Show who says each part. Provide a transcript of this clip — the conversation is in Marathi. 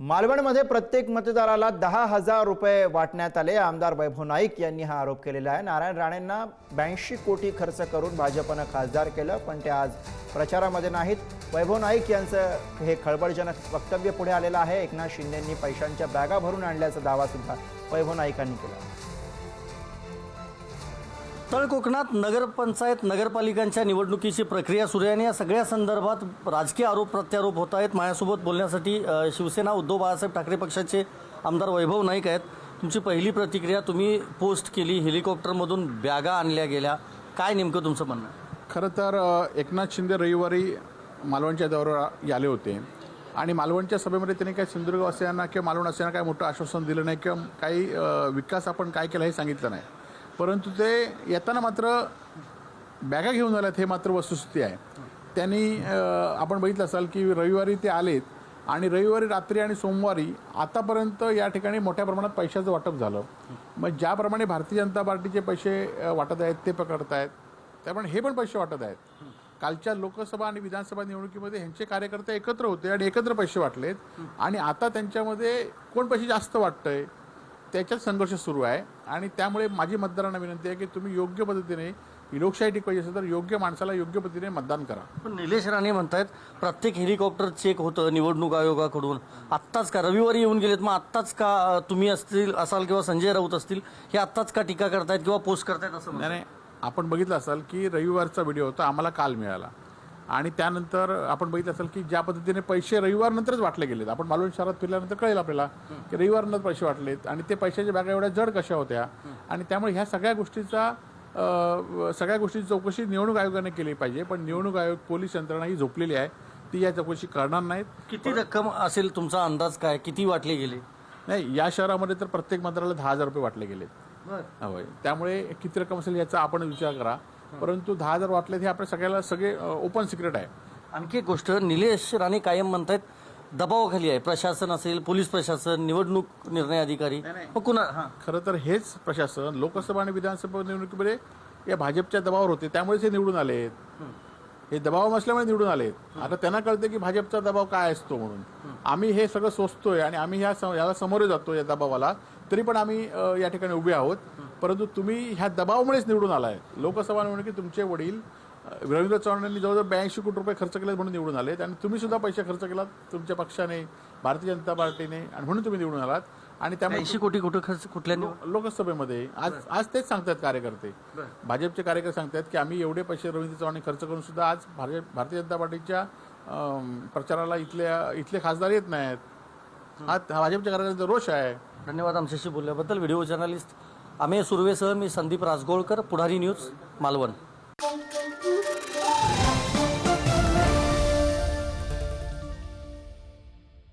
Speaker 1: मालवणमध्ये प्रत्येक मतदाराला दहा हजार रुपये वाटण्यात आले. आमदार वैभव नाईक यांनी हा आरोप केलेला आहे. नारायण राणेंना ब्याऐंशी कोटी खर्च करून भाजपनं खासदार केलं पण ते आज प्रचारामध्ये नाहीत. वैभव नाईक यांचं हे खळबळजनक वक्तव्य पुढे आलेलं आहे. एकनाथ शिंदेंनी पैशांच्या बॅगा भरून आणल्याचा दावा सुद्धा वैभव नाईकांनी केला.
Speaker 2: उत्तर कोकणात नगरपंचायत नगरपालिकांच्या निवडणुकीची प्रक्रिया सुरू आहे आणि या सगळ्या संदर्भात राजकीय आरोप प्रत्यारोप होत आहेत. माझ्यासोबत बोलण्यासाठी शिवसेना उद्धव बाळासाहेब ठाकरे पक्षाचे आमदार वैभव नाईक आहेत. तुमची पहिली प्रतिक्रिया तुम्ही पोस्ट केली हेलिकॉप्टरमधून बॅगा आणल्या गेल्या. काय नेमकं तुमचं म्हणणं?
Speaker 3: खरं तर एकनाथ शिंदे रविवारी मालवणच्या दौऱ्यावर आले होते. आणि मालवणच्या सभेमध्ये त्यांनी काही सिंधुदुर्गवासियांना किंवा मालवण वासियांना काही मोठं आश्वासन दिलं नाही किंवा काही विकास आपण काय केला हे सांगितलं नाही. परंतु ते येताना मात्र बॅगा घेऊन आल्यात हे मात्र वस्तुस्थिती आहे. त्यांनी आपण बघितलं असाल की रविवारी ते आलेत आणि रविवारी रात्री आणि सोमवारी आतापर्यंत या ठिकाणी मोठ्या प्रमाणात पैशाचं वाटप झालं. मग ज्याप्रमाणे भारतीय जनता पार्टीचे पैसे वाटत आहेत ते पकडत आहेत त्याप्रमाणे हे पण पैसे वाटत आहेत. कालच्या लोकसभा आणि विधानसभा निवडणुकीमध्ये ह्यांचे कार्यकर्ते एकत्र होते आणि एकत्र पैसे वाटलेत. आणि आता त्यांच्यामध्ये कोण पैसे जास्त वाटतंय? त्याच्यात संघर्ष सुरू आहे. आणि त्यामुळे माझी मतदारांना विनंती आहे की तुम्ही योग्य पद्धतीने लोकशाही टिकवायची असेल तर योग्य माणसाला योग्य पद्धतीने मतदान करा.
Speaker 2: पण निलेश राणे म्हणतायत प्रत्येक हेलिकॉप्टर चेक होतं निवडणूक आयोगाकडून. आत्ताच का? रविवारी येऊन गेलेत मग आत्ताच का तुम्ही असतील असाल किंवा संजय राऊत असतील हे आत्ताच का टीका करतायत किंवा पोस्ट करतायत असं
Speaker 3: नाही. आपण बघितलं असाल की रविवारचा व्हिडिओ होता आम्हाला काल मिळाला. आणि त्यानंतर आपण बघितलं असेल की ज्या पद्धतीने पैसे रविवारनंतरच वाटले गेलेत. आपण मालवण शहरात फिरल्यानंतर कळेल आपल्याला की रविवारनंतर पैसे वाटलेत आणि ते पैशाच्या बॅगा एवढ्या जड कशा होत्या. आणि त्यामुळे ह्या सगळ्या गोष्टीचा सगळ्या गोष्टीची चौकशी निवडणूक आयोगाने केली पाहिजे. पण निवडणूक आयोग पोलीस यंत्रणा ही झोपलेली आहे. ती या चौकशी करणार नाहीत.
Speaker 2: किती रक्कम असेल? तुमचा अंदाज काय? किती वाटले गेले?
Speaker 3: नाही या शहरामध्ये तर प्रत्येक मंत्र्याला दहा हजार रुपये वाटले गेलेत. त्यामुळे किती रक्कम असेल याचा आपण विचार करा. परंतु दहा हजार वाटले हे आपल्या सगळ्याला सगळे ओपन सिक्रेट आहे.
Speaker 2: आणखी एक गोष्ट निलेश राणे कायम म्हणतायत दबावाखाली आहे. प्रशासन असेल पोलीस प्रशासन निवडणूक निर्णय अधिकारी. मग कुणा हां.
Speaker 3: खरं तर हेच प्रशासन लोकसभा आणि विधानसभा निवडणुकीमध्ये या भाजपच्या दबावावर होते. त्यामुळेच हे निवडून आलेत. हे. दबाव नसल्यामुळे निवडून आलेत. आता त्यांना कळतं की भाजपचा दबाव काय असतो म्हणून. आम्ही हे सगळं सोचतोय आणि आम्ही ह्या याला समोरे जातो या दबावाला. तरी पण आम्ही या ठिकाणी उभे आहोत. परंतु तुम्ही ह्या दबावामुळेच निवडून आलाय. लोकसभा निवडणुकीत तुमचे वडील रवींद्र चव्हाणांनी जवळजवळ ब्याऐंशी कोटी रुपये खर्च केले म्हणून निवडून आलेत आणि तुम्ही सुद्धा पैसे खर्च केलात तुमच्या पक्षाने भारतीय जनता पार्टीने आणि म्हणून तुम्ही निवडून आलात. आणि त्यामुळे
Speaker 2: ऐंशी कोटी कुठं खर्च कुठल्या
Speaker 3: लोकसभेमध्ये आज आज तेच सांगतात कार्यकर्ते. भाजपचे कार्यकर्ते सांगतात की आम्ही एवढे पैसे रवींद्र चव्हाण खर्च करून सुद्धा आज भाजप भारतीय जनता पार्टीच्या प्रचाराला इथल्या इथले खासदार येत नाहीत. हा भाजपच्या कार्यकर्त्यांचा रोष आहे.
Speaker 2: धन्यवाद आमच्याशी बोलल्याबद्दल. व्हिडिओ जर्नलिस्ट अमेय सुर्वेसह मी संदीप राजगोळकर पुढारी न्यूज मालवण.